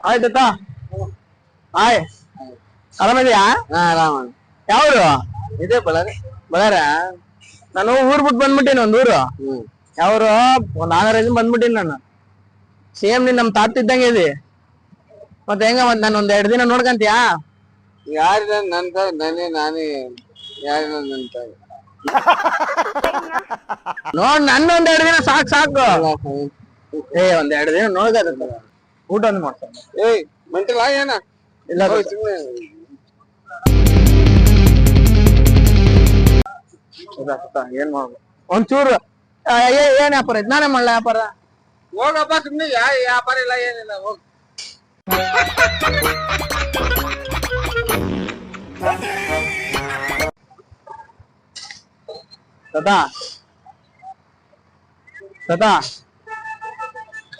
ಆಯ್ತಾ ಆಯ್. ಆರಾಮಿದ್ಯಾ ಹಾ ಆರಾಮ. ಯಾವ್ರು? ಇದೆ ಬಳ್ಳಾರಿ. ಬದಾರ ನಾನು ಊರ್ ಬಿಟ್ಟು ಬಂದ್ಬಿಟ್ಟಿನಿ ಒಂದ್ ಊರು. ಯಾವ್ರು? ಒಂದ್ ನಾಲ್ಕೈದು ಬಂದ್ಬಿಟ್ಟಿನಿ ನಾನು. ಸೇಮ್ ನೀನ್ ನಮ್ ತಾತ ಇದ್ದಂಗೆ ಇದಿ. ಮತ್ತೆ ಹೆಂಗ ಮತ್ ನಾನು ಒಂದ್ ಎರಡ್ ದಿನ ನೋಡ್ಕಂತೀಯಾ? ಯಾರಿಲ್ಲ ನಂತ ನಾನೇ ನಾನೇ. ಯಾರಿಲ್ಲ ನಂತ ನೋಡ್ ನನ್ನ ಒಂದ್ ಎರಡ್ ದಿನ ಸಾಕ್ ಸಾಕು. ಏ ಒಂದ್ ಎರಡ್ ದಿನ ನೋಡ್ಕದ ಊಟ ಒಂದು ಮಾಡ್ತಾನೆ. ಏಯ್ ಮಂಟಿಲ್ಲ ಏನ? ಇಲ್ಲ ಏನ್ ಮಾಡ್ಬೇಕು ಒಂಚೂರು ಏ- ಏನ್ ವ್ಯಾಪಾರ ಐತ್? ನಾನೇ ಮಾಡ್ಲಾ ವ್ಯಾಪಾರ? ಹೋಗಪ್ಪ ಸುಮ್ಮನೆ ಯಾ ವ್ಯಾಪಾರ ಇಲ್ಲ ಏನಿಲ್ಲ ಹೋಗ್. ಸದಾ ಸದಾ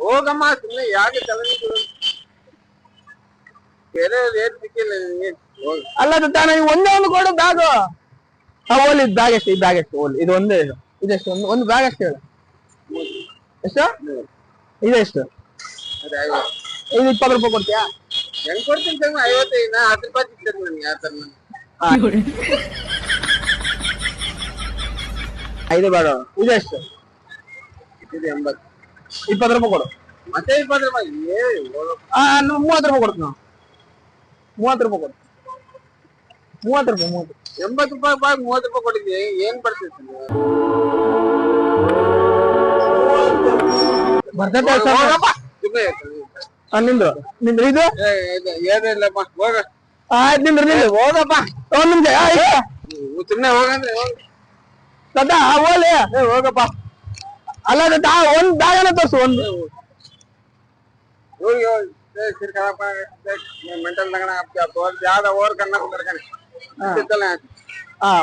ಹೋಗಮ್ಮ ಸುಮ್ಮನೆ ಯಾಕೆ ತಲೆ ಬೇರೆ ಏನ್ ಸಿಕ್ಕಿಲ್ಲ ನಿನ್ಗೆ? ಹೋಗ್. ಅಲ್ಲ ತಾನ ಒಂದೇ ಒಂದು ಕೊಡು ಬ್ಯಾಗ್ ಓಲ್ ಇದು ಬ್ಯಾಗ್ ಎಷ್ಟು ಈ ಬ್ಯಾಗ್ ಎಷ್ಟು ಓಲ್ ಇದು ಒಂದೇ ಇದು. ಇದೆಷ್ಟು ಒಂದು ಒಂದು ಬ್ಯಾಗ್ ಎಷ್ಟು ಹೇಳು. ಎಷ್ಟು? ಇದೆಷ್ಟು? ಇದು ಇಪ್ಪತ್ತು ರೂಪಾಯಿ ಕೊಡ್ತೀಯಾ? ಹೆಂಗ್ ಕೊಡ್ತೀನಿ ಸರ್ ಐವತ್ತೈದು ನಾ ಹತ್ತು ರೂಪಾಯಿ ಸಿಗ್ತದೆ ನನ್ಗೆ ಆ ಥರ ನನ್ಗೆ. ಐದು ಬೇಡ ಇದೆಷ್ಟು? ಇದು ಎಂಬತ್ತು. ಇಪ್ಪತ್ತು ರೂಪಾಯಿ ಕೊಡು. ಮತ್ತೆ ಇಪ್ಪತ್ತು ರೂಪಾಯಿ? ಏ ಮೂವತ್ತು ರೂಪಾಯಿ ಕೊಡ್ತೀನಿ ನಾವು ಮೂವತ್ತು ರೂಪಾಯಿ ಕೊಡು. ಮೂವತ್ತು ರೂಪಾಯಿ ಮೂವತ್ತು ಎಂಬತ್ತು ರೂಪಾಯಿ ಬಾಯ್ ಮೂವತ್ತು ರೂಪಾಯಿ ಕೊಟ್ಟಿದ್ದೆ. ಏನ್ ಬರ್ತೈತಿ ಬರ್ತೈತೆ ನಿಂದ್ರು. ನಿಂದ್ರು. ಇದು? ಏನಿಲ್ಲಪ್ಪ ಹೋಗ. ಆಯ್ತು ನಿಂದ್ರು ನಿಂದ್ರು. ಹೋಗಪ್ಪ. ಒಂದ್ ನಿಮಿಷ. ಸುಮ್ನೆ ಹೋಗಂದ್ರೆ ಹೋಗ. ಓಲಿ. ಏ, ಹೋಗಪ್ಪ. ಅಲ್ಲ ದತ್ತ ಒಂದ್ ಬ್ಯಾಗನ ತೋರ್ಸು ಒಂದು ಹೋಗಿ ಹೋಗಿ ಏ, ಸಿರ್ ಖರಾಬ್ ಮೆಂಟಲ್ ತಗಣ ಯಾವ್ದ ಓರ್ ಕಣ್ಣ ಕುಂದರ್ಕಣೆ ಸಿಕ್ಕಲ್ಲ ಹಾ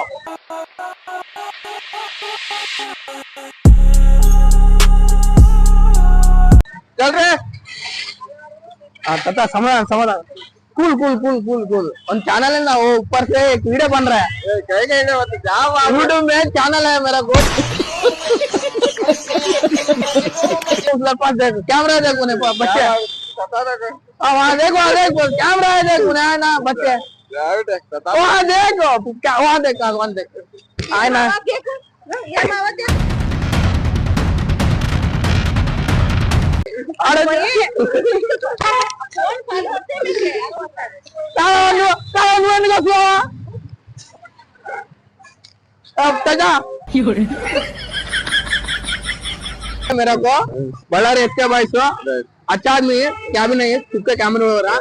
ಚಲ್ರಿ ಆ, ತತ್ತ ಸಮಾಧಾನ ಸಮಾಧಾನ cool cool cool cool cool ಒಂದ್ ಚಾನಲ್ है ना वो ऊपर से एक वीडियो बन रहा है ಏ, ಕೈ ಕೈ ಒಂದು ಜಾವ यूट्यूब में चैनल है मेरा को कैमरा देखो ने बच्चे हाँ, वहाँ देखो देखो कैमरा है देखो ना ना बच्चे वहाँ देखो क्या वहाँ देखो वहाँ देखो आए ना अरे kawan lu kawan lu अब तजा मेरा को। बड़ा रे अच्छा भाई सो अच्छा आदमी है क्या भी नहीं है खुद का कैमरा हो रहा